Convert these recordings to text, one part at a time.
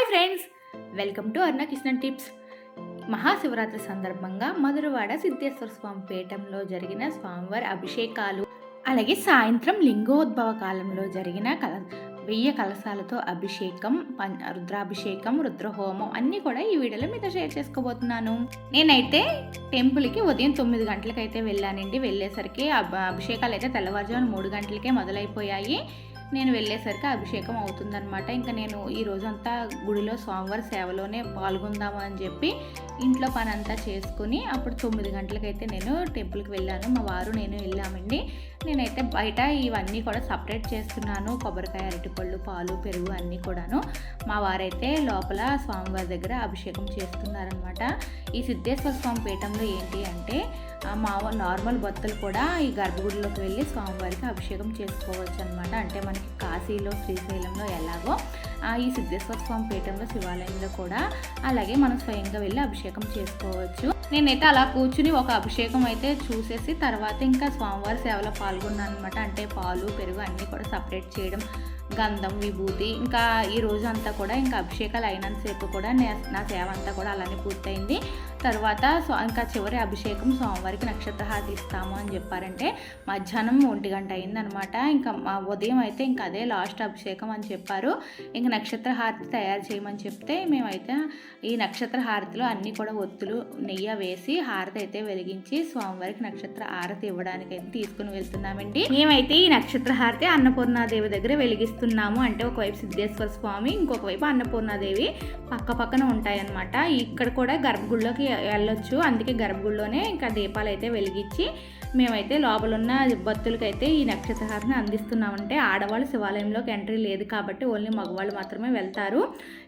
Hi friends welcome to Arna Kishan tips Mahashivratri సందర్భంగా మధురవాడ సిద్ధేశ్వర స్వామి పీఠంలో జరిగిన స్వామివారి అభిషేకాలు అలాగే సాయంత్రం లింగోద్భవ కాలంలో జరిగిన కల వెయ్యి కలశాలతో అభిషేకం పం రుద్రాభిషేకం రుద్రహోమం అన్నీ కూడా ఈ వీడియోలో మీతో షేర్ చేసుకోబోతున్నాను. నేనైతే టెంపుల్కి ఉదయం తొమ్మిది గంటలకైతే వెళ్ళానండి. వెళ్ళేసరికి అభిషేకాలు అయితే తెల్లవారుజామున మూడు గంటలకే మొదలైపోయాయి. నేను వెళ్ళేసరికి అభిషేకం అవుతుందనమాట ఇంకా నేను ఈ రోజంతా గుడిలో స్వామివారి సేవలోనే పాల్గొందామని అని చెప్పి ఇంట్లో పని అంతా చేసుకుని అప్పుడు తొమ్మిది గంటలకైతే నేను టెంపుల్కి వెళ్ళాను. మా వారు నేను వెళ్ళామండి. నేనైతే బయట ఇవన్నీ కూడా సపరేట్ చేస్తున్నాను. కొబ్బరికాయ అరటిపళ్ళు పాలు పెరుగు అన్నీ కూడాను. మా వారైతే లోపల స్వామివారి దగ్గర అభిషేకం చేస్తున్నారనమాట ఈ సిద్ధేశ్వర స్వామి పీఠంలో ఏంటి అంటే ఆ మా నార్మల్ భక్తులు కూడా ఈ గర్భగుడిలోకి వెళ్ళి స్వామివారికి అభిషేకం చేసుకోవచ్చు అనమాట అంటే మనకి కాశీలో శ్రీశైలంలో ఎలాగో ఆ ఈ సిద్ధేశ్వర స్వామి పీఠంలో శివాలయంలో కూడా అలాగే మనం స్వయంగా వెళ్ళి అభిషేకం చేసుకోవచ్చు. నేనైతే అలా కూర్చుని ఒక అభిషేకం అయితే చూసేసి తర్వాత ఇంకా స్వామివారి సేవలో పాల్గొన్నాను అనమాట అంటే పాలు పెరుగు అన్నీ కూడా సపరేట్ చేయడం గంధం విభూతి ఇంకా ఈ రోజు అంతా కూడా ఇంకా అభిషేకాలు అయినంతసేపు కూడా నే- నా సేవ అంతా కూడా అలానే పూర్తయింది. తర్వాత సో ఇంకా చివరి అభిషేకం సోమవారికి నక్షత్రహారతి ఇస్తాము అని చెప్పారంటే మధ్యాహ్నం ఒంటి గంట అయిందనమాట. ఇంకా మా ఉదయం అయితే ఇంకా అదే లాస్ట్ అభిషేకం అని చెప్పారు. ఇంకా నక్షత్రహారతి తయారు చేయమని చెప్తే మేమైతే ఈ నక్షత్ర హారతిలో అన్నీ కూడా ఒత్తులు నెయ్యి వేసి హారతి అయితే వెలిగించి స్వామివారికి నక్షత్ర హారతి ఇవ్వడానికి అయితే తీసుకుని వెళ్తున్నామండి. మేమైతే ఈ నక్షత్ర హారతి అన్నపూర్ణాదేవి దగ్గర వెలిగిస్తున్నాము అంటే ఒకవైపు సిద్ధేశ్వర స్వామి ఇంకొక వైపు అన్నపూర్ణాదేవి పక్క పక్కన ఉంటాయన్నమాట. ఇక్కడ కూడా గర్భగుడిలోకి వెళ్ళొచ్చు. అందుకే గర్భగుడిలోనే ఇంకా దీపాలు అయితే వెలిగించి మేమైతే లోపల ఉన్న భక్తులకైతే ఈ నక్షత్రహారని అందిస్తున్నామంటే ఆడవాళ్ళు శివాలయంలోకి ఎంట్రీ లేదు కాబట్టి ఓన్లీ మగవాళ్ళు మాత్రమే వెళ్తారు.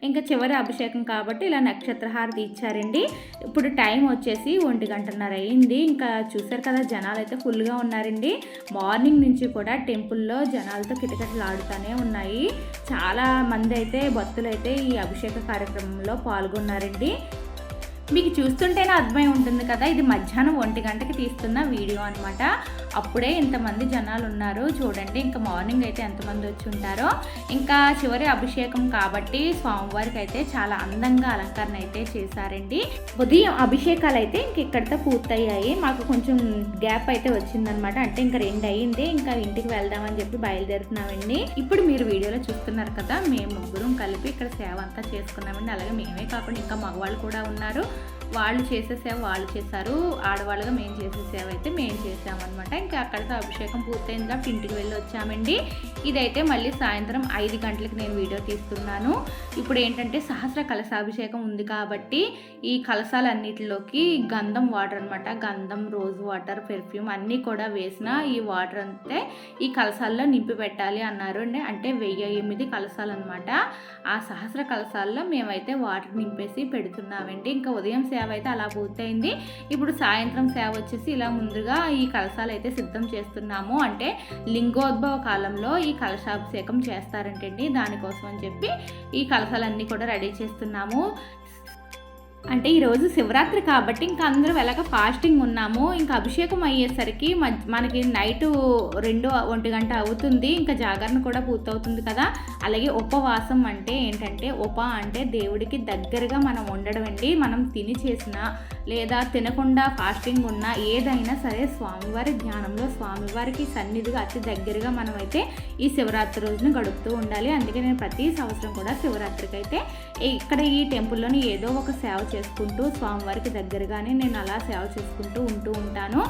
ఇంకా చివరి అభిషేకం కాబట్టి ఇలా నక్షత్రహారతి ఇచ్చారండి. ఇప్పుడు టైం వచ్చేసి ఒంటి గంటన్నర అయింది. ఇంకా చూసారు కదా జనాలు అయితే ఫుల్గా ఉన్నారండి. మార్నింగ్ నుంచి కూడా టెంపుల్లో జనాలతో కిటకిటలు ఆడుతూనే ఉన్నాయి. చాలా మంది అయితే భక్తులు అయితే ఈ అభిషేక కార్యక్రమంలో పాల్గొన్నారండి. మీకు చూస్తుంటేనే అర్థమై ఉంటుంది కదా ఇది మధ్యాహ్నం ఒంటి గంటకి తీస్తున్న వీడియో అనమాట అప్పుడే ఇంతమంది జనాలు ఉన్నారు. చూడండి ఇంకా మార్నింగ్ అయితే ఎంతమంది వచ్చి ఉంటారో. ఇంకా చివరి అభిషేకం కాబట్టి స్వామివారికి అయితే చాలా అందంగా అలంకరణ అయితే చేశారండి. ఉదయం అభిషేకాలు అయితే ఇంక ఇక్కడితో పూర్తయ్యాయి. మాకు కొంచెం గ్యాప్ అయితే వచ్చిందనమాట అంటే ఇంకా రెండు అయ్యింది. ఇంకా ఇంటికి వెళ్దామని చెప్పి బయలుదేరుతున్నామండి. ఇప్పుడు మీరు వీడియోలో చూస్తున్నారు కదా మేము ముగ్గురం కలిపి ఇక్కడ సేవ అంతా చేసుకున్నామండి. అలాగే మేమే కాకుండా ఇంకా మగవాళ్ళు కూడా ఉన్నారు. వాళ్ళు చేసే సేవ వాళ్ళు చేశారు. ఆడవాళ్ళుగా మేము చేసే సేవ అయితే మేము చేసామన్నమాట ఇంకా అక్కడితో అభిషేకం పూర్తయిన తర్వాత ఇంటికి వెళ్ళి వచ్చామండి. ఇదైతే మళ్ళీ సాయంత్రం ఐదు గంటలకు నేను వీడియో తీస్తున్నాను. ఇప్పుడు ఏంటంటే సహస్ర కలశాభిషేకం ఉంది కాబట్టి ఈ కలశాలన్నిటిలోకి గంధం వాటర్ అనమాట గంధం రోజ్ వాటర్ పెర్ఫ్యూమ్ అన్నీ కూడా వేసిన ఈ వాటర్ అంతే ఈ కలశాల్లో నింపి పెట్టాలి అన్నారు. అండి అంటే వెయ్యి ఎనిమిది కలశాలు అనమాట ఆ సహస్ర కలశాల్లో మేమైతే వాటర్ నింపేసి పెడుతున్నామండి. ఇంకా ఉదయం సేవ అయితే అలా పూర్తయింది. ఇప్పుడు సాయంత్రం సేవ వచ్చేసి ఇలా ముందుగా ఈ కలశాలు అయితే సిద్ధం చేస్తున్నాము. అంటే లింగోద్భవ కాలంలో ఈ కలశాభిషేకం చేస్తారంటండి. దానికోసం అని చెప్పి ఈ కలశాలన్నీ కూడా రెడీ చేస్తున్నాము. అంటే ఈరోజు శివరాత్రి కాబట్టి ఇంకా అందరూ ఎలాగ ఫాస్టింగ్ ఉన్నాము ఇంకా అభిషేకం అయ్యేసరికి మనకి నైట్ రెండు ఒంటి గంట అవుతుంది ఇంకా జాగరణ కూడా పూర్తవుతుంది కదా. అలాగే ఉపవాసం అంటే ఏంటంటే ఉప అంటే దేవుడికి దగ్గరగా మనం ఉండడం అండి. మనం తిని చేసిన లేదా తినకుండా ఫాస్టింగ్ ఉన్న ఏదైనా సరే స్వామివారి ధ్యానంలో స్వామివారికి సన్నిధిగా అతి దగ్గరగా మనమైతే ఈ శివరాత్రి రోజున గడుపుతూ ఉండాలి. అందుకే నేను ప్రతి సంవత్సరం కూడా శివరాత్రికి అయితే ఇక్కడ ఈ టెంపుల్లోని ఏదో ఒక సేవ చేసుకుంటూ స్వామివారికి దగ్గరగానే నేను అలా సేవ చేసుకుంటూ ఉంటూ ఉంటాను.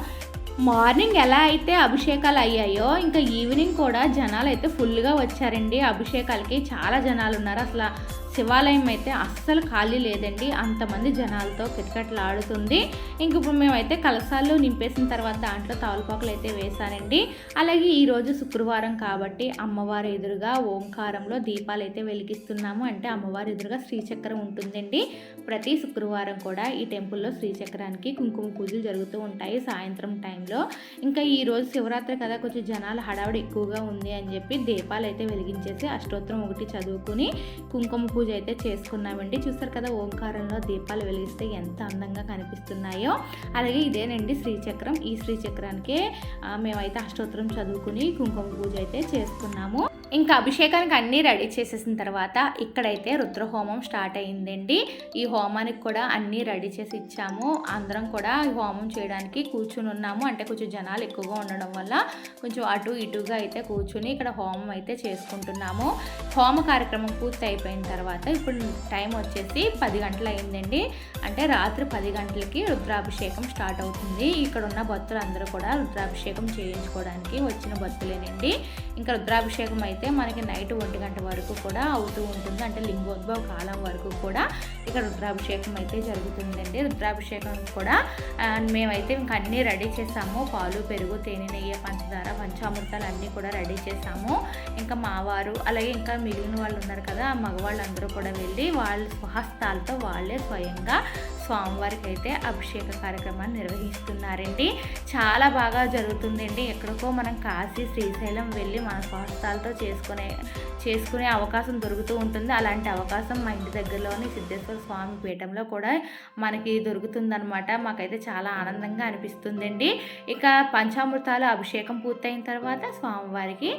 మార్నింగ్ ఎలా అయితే అభిషేకాలు అయ్యాయో ఇంకా ఈవినింగ్ కూడా జనాలు అయితే ఫుల్గా వచ్చారండి. అభిషేకాలకి చాలా జనాలు ఉన్నారు. అసలు శివాలయం అయితే అస్సలు ఖాళీ లేదండి. అంతమంది జనాలతో కిటకట్లాడుతుంది ఇంక ఇప్పుడు మేమైతే కలసాలు నింపేసిన తర్వాత దాంట్లో తవలపాకులు అయితే వేశానండి. అలాగే ఈరోజు శుక్రవారం కాబట్టి అమ్మవారి ఎదురుగా ఓంకారంలో దీపాలు అయితే వెలిగిస్తున్నాము. అంటే అమ్మవారి ఎదురుగా శ్రీచక్రం ఉంటుందండి. ప్రతి శుక్రవారం కూడా ఈ టెంపుల్లో శ్రీచక్రానికి కుంకుమ పూజలు జరుగుతూ ఉంటాయి సాయంత్రం టైంలో. ఇంకా ఈరోజు శివరాత్రి కదా కొంచెం జనాలు హడావిడి ఎక్కువగా ఉంది అని చెప్పి దీపాలు అయితే వెలిగించేసి అష్టోత్తరం ఒకటి చదువుకుని కుంకుమ పూజ పూజ అయితే చేసుకున్నామండి. చూస్తారు కదా ఓంకారంలో దీపాలు వెలిగిస్తే ఎంత అందంగా కనిపిస్తున్నాయో. అలాగే ఇదేనండి శ్రీచక్రం. ఈ శ్రీచక్రానికే మేమైతే అష్టోత్తరం చదువుకుని కుంకుమ పూజ అయితే చేసుకున్నాము. ఇంకా అభిషేకానికి అన్నీ రెడీ చేసేసిన తర్వాత ఇక్కడైతే రుద్రహోమం స్టార్ట్ అయ్యిందండి. ఈ హోమానికి కూడా అన్నీ రెడీ చేసి ఇచ్చాము. అందరం కూడా ఈ హోమం చేయడానికి కూర్చుని ఉన్నాము. అంటే కొంచెం జనాలు ఎక్కువగా ఉండడం వల్ల కొంచెం అటు ఇటుగా అయితే కూర్చుని ఇక్కడ హోమం అయితే చేసుకుంటున్నాము. హోమ కార్యక్రమం పూర్తి అయిపోయిన తర్వాత ఇప్పుడు టైం వచ్చేసి పది గంటలు అయిందండి అంటే రాత్రి పది గంటలకి రుద్రాభిషేకం స్టార్ట్ అవుతుంది. ఇక్కడ ఉన్న భక్తులు అందరూ కూడా రుద్రాభిషేకం చేయించుకోవడానికి వచ్చిన భక్తులేనండి. ఇంకా రుద్రాభిషేకం అయితే మనకి నైట్ ఒంటి గంట వరకు కూడా అవుతూ ఉంటుంది. అంటే లింగోద్భవ కాలం వరకు కూడా ఇక్కడ రుద్రాభిషేకం అయితే జరుగుతుందండి. రుద్రాభిషేకం కూడా మేమైతే ఇంకా అన్నీ రెడీ చేసాము. పాలు పెరుగు తేనె నెయ్యి పంచదార పంచామృతాలు అన్నీ కూడా రెడీ చేసాము. ఇంకా మావారు అలాగే ఇంకా మిగిలిన వాళ్ళు ఉన్నారు కదా ఆ మగవాళ్ళందరూ కూడా వెళ్ళి వాళ్ళ స్వహస్తాలతో వాళ్ళే స్వయంగా స్వామివారికి అయితే అభిషేక కార్యక్రమాన్ని నిర్వహిస్తున్నారండి. చాలా బాగా జరుగుతుందండి. ఎక్కడికో మనం కాశీ శ్రీశైలం వెళ్ళి మన స్వహస్తాలతో చేసుకునే చేసుకునే అవకాశం దొరుకుతూ ఉంటుంది. అలాంటి అవకాశం మా ఇంటి దగ్గరలోని సిద్ధేశ్వర స్వామి పీఠంలో కూడా మనకి దొరుకుతుందనమాట మాకైతే చాలా ఆనందంగా అనిపిస్తుందండి. ఇక పంచామృతాలు అభిషేకం పూర్తయిన తర్వాత స్వామివారికి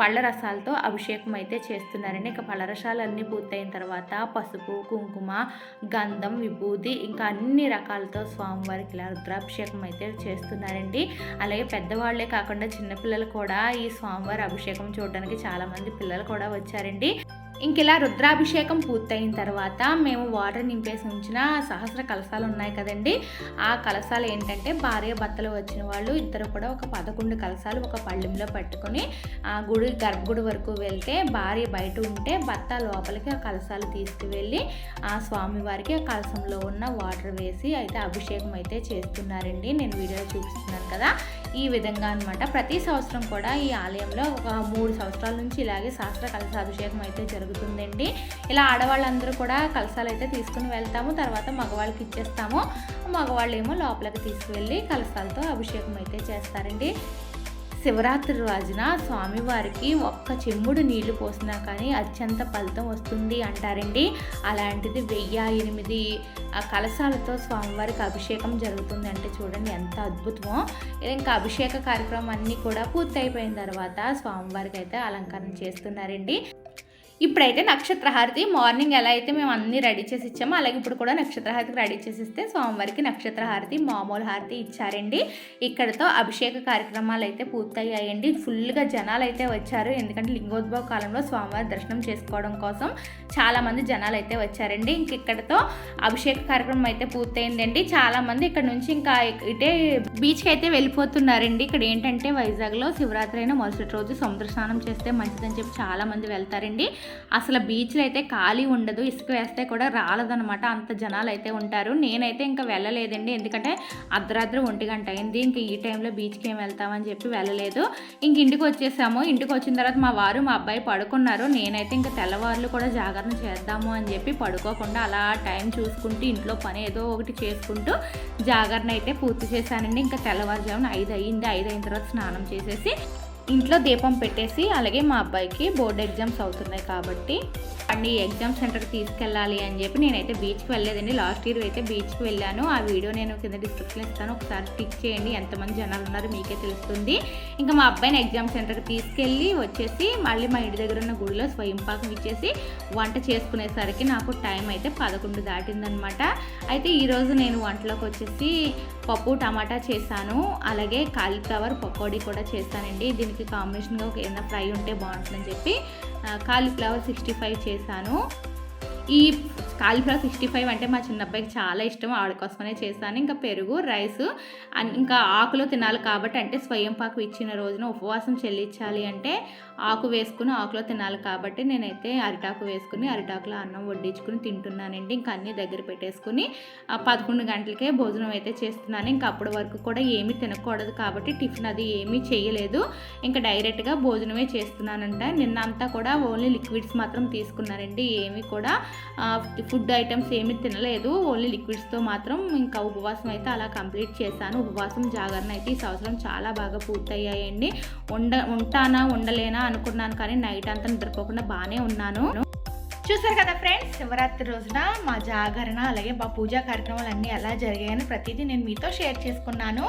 పళ్ళ రసాలతో అభిషేకం అయితే చేస్తున్నారండి. ఇక పళ్ళ రసాలు అన్నీ పూర్తయిన తర్వాత పసుపు కుంకుమ గంధం ఊది ఇంకా అన్ని రకాలతో స్వామివారికి ఇలా రుద్రాభిషేకం అయితే చేస్తున్నారండి. అలాగే పెద్దవాళ్ళే కాకుండా చిన్నపిల్లలు కూడా ఈ స్వామివారి అభిషేకం చూడడానికి చాలా మంది పిల్లలు కూడా వచ్చారండి. ఇంక ఇలా రుద్రాభిషేకం పూర్తయిన తర్వాత మేము వాటర్ నింపేసి ఉంచిన సహస్ర కలశాలు ఉన్నాయి కదండి. ఆ కలశాలు ఏంటంటే భార్య భర్తలు వచ్చిన వాళ్ళు ఇద్దరు కూడా ఒక పదకొండు కలశాలు ఒక పళ్ళెంలో పట్టుకొని ఆ గుడి గర్భగుడి వరకు వెళ్తే భార్య బయట ఉంటే భర్త లోపలికి ఆ కలశాలు తీసుకువెళ్ళి ఆ స్వామివారికి ఆ కలశంలో ఉన్న వాటర్ వేసి అయితే అభిషేకం అయితే చేస్తున్నారండి. నేను వీడియో చూపిస్తున్నాను కదా. ఈ విధంగా అనమాట ప్రతి సంవత్సరం కూడా ఈ ఆలయంలో ఒక మూడు సంవత్సరాల నుంచి ఇలాగే శాస్త్ర కలశాభిషేకం అయితే జరుగుతుందండి. ఇలా ఆడవాళ్ళందరూ కూడా కలశాలు అయితే తీసుకుని వెళ్తాము. తర్వాత మగవాళ్ళకి ఇచ్చేస్తాము. మగవాళ్ళు ఏమో లోపలికి తీసుకువెళ్ళి కలశాలతో అభిషేకం అయితే చేస్తారండి. శివరాత్రి రోజున స్వామివారికి ఒక్క చెమ్ముడు నీళ్ళు పోసినా కానీ అత్యంత ఫలితం వస్తుంది అంటారండి. అలాంటిది వెయ్యి ఎనిమిది ఆ కలశాలతో స్వామివారికి అభిషేకం జరుగుతుంది అంటే చూడండి ఎంత అద్భుతమో. ఇంకా అభిషేక కార్యక్రమం అన్నీ కూడా పూర్తయిపోయిన తర్వాత స్వామివారికి అయితే అలంకరణ చేస్తున్నారండి. ఇప్పుడైతే నక్షత్రహారతి మార్నింగ్ ఎలా అయితే మేము అన్నీ రెడీ చేసి ఇచ్చామో అలాగే ఇప్పుడు కూడా నక్షత్రహారతికి రెడీ చేసి ఇస్తే స్వామివారికి నక్షత్రహారతి మామూలు హారతి ఇచ్చారండి. ఇక్కడతో అభిషేక కార్యక్రమాలు అయితే పూర్తయ్యాయండి. ఫుల్గా జనాలు అయితే వచ్చారు. ఎందుకంటే లింగోద్భవ కాలంలో స్వామివారి దర్శనం చేసుకోవడం కోసం చాలామంది జనాలు అయితే వచ్చారండి. ఇంక ఇక్కడతో అభిషేక కార్యక్రమం అయితే పూర్తయిందండి. చాలామంది ఇక్కడ నుంచి ఇంకా ఇటే బీచ్కి అయితే వెళ్ళిపోతున్నారండి. ఇక్కడ ఏంటంటే వైజాగ్లో శివరాత్రి అయిన మరుసటి రోజు సముద్ర స్నానం చేస్తే మంచిదని చెప్పి చాలామంది వెళ్తారండి. అసలు బీచ్లో అయితే ఖాళీ ఉండదు ఇసుక వేస్తే కూడా రాలదనమాట అంత జనాలు అయితే ఉంటారు. నేనైతే ఇంకా వెళ్ళలేదండి. ఎందుకంటే అర్ధరాత్రి ఒంటి గంట అయింది. ఇంక ఈ టైంలో బీచ్కి ఏం వెళ్తామని చెప్పి వెళ్ళలేదు. ఇంక ఇంటికి వచ్చేసాము ఇంటికి వచ్చిన తర్వాత మా వారు మా అబ్బాయి పడుకున్నారు. నేనైతే ఇంకా తెల్లవారులు కూడా జాగ్రత్త చేద్దాము అని చెప్పి పడుకోకుండా అలా టైం చూసుకుంటూ ఇంట్లో పని ఏదో ఒకటి చేసుకుంటూ జాగరణ అయితే పూర్తి చేశానండి. ఇంకా తెల్లవారుజామున ఐదు అయ్యింది ఐదు అయిన తర్వాత స్నానం చేసేసి ఇంట్లో దీపం పెట్టేసి అలాగే మా అబ్బాయికి బోర్డు ఎగ్జామ్స్ అవుతున్నాయి కాబట్టి అండి ఎగ్జామ్ సెంటర్కి తీసుకెళ్ళాలి అని చెప్పి నేనైతే బీచ్కి వెళ్ళలేదండి. లాస్ట్ ఇయర్ అయితే బీచ్కి వెళ్ళాను. ఆ వీడియో నేను కింద డిస్క్రిప్షన్ ఇస్తాను. ఒకసారి టిక్ చేయండి. ఎంతమంది జనాలు ఉన్నారో మీకే తెలుస్తుంది. ఇంకా మా అబ్బాయిని ఎగ్జామ్ సెంటర్కి తీసుకెళ్ళి వచ్చేసి మళ్ళీ మా ఇంటి దగ్గర ఉన్న గుడిలో స్వయం పాకం ఇచ్చేసి వంట చేసుకునేసరికి నాకు టైం అయితే పదకొండు దాటిందనమాట. అయితే ఈరోజు నేను వంటలోకి వచ్చేసి పప్పు టమాటా చేశాను. అలాగే కాలీఫ్లవర్ పకోడీ కూడా చేశానండి. దీనికి కాంబినేషన్గా ఒక ఏదైనా ఫ్రై ఉంటే బాగుంటుందని చెప్పి కాలీఫ్లవర్ సిక్స్టీ ఫైవ్ చేశాను. ఈ కాలీఫ్లవర్ సిక్స్టీ ఫైవ్ అంటే మా చిన్న అబ్బాయికి చాలా ఇష్టం. ఆవిడ కోసమనే చేశాను. ఇంకా పెరుగు రైస్ అన్- ఇంకా ఆకులో తినాలి కాబట్టి అంటే స్వయం పాకు ఇచ్చిన రోజున ఉపవాసం చెల్లించాలి అంటే ఆకు వేసుకుని ఆకులో తినాలి కాబట్టి నేనైతే అరిటాకు వేసుకుని అరిటాకులో అన్నం వడ్డించుకుని తింటున్నానండి. ఇంకా అన్నీ దగ్గర పెట్టేసుకుని పదకొండు గంటలకే భోజనం అయితే చేస్తున్నాను. ఇంకా అప్పటి వరకు కూడా ఏమీ తినకూడదు కాబట్టి టిఫిన్ అది ఏమీ చేయలేదు. ఇంకా డైరెక్ట్గా భోజనమే చేస్తున్నానంట. నిన్నంతా కూడా ఓన్లీ లిక్విడ్స్ మాత్రం తీసుకున్నానండి ఏమీ కూడా ఫుడ్ ఐటమ్స్ ఏమి తినలేదు ఓన్లీ లిక్విడ్స్తో మాత్రం ఇంకా ఉపవాసం అయితే అలా కంప్లీట్ చేశాను. ఉపవాసం జాగరణ అయితే ఈ సంవత్సరం చాలా బాగా పూర్తయ్యాయండి. ఉండ ఉంటానా ఉండలేనా అనుకున్నాను కానీ నైట్ అంతా నిద్రపోకుండా బాగానే ఉన్నాను. చూసారు కదా ఫ్రెండ్స్? శివరాత్రి రోజున మా జాగరణ అలాగే మా పూజా కార్యక్రమాలు అన్నీ ఎలా జరిగాయని ప్రతిదీ నేను మీతో షేర్ చేసుకున్నాను.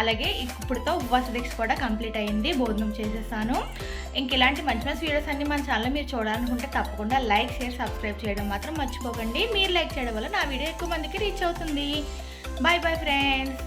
అలాగే ఇప్పుడుతో ఉపవాస దీక్ష కూడా కంప్లీట్ అయింది. భోజనం చేసేసాను. ఇంక ఇలాంటి మంచి మంచి వీడియోస్ అన్ని మన ఛానల్ మీరు చూడాలనుకుంటే తప్పకుండా లైక్ షేర్ సబ్స్క్రైబ్ చేయడం మాత్రం మర్చిపోకండి. మీరు లైక్ చేయడం వల్ల నా వీడియో ఎక్కువ మందికి రీచ్ అవుతుంది. Bye bye friends.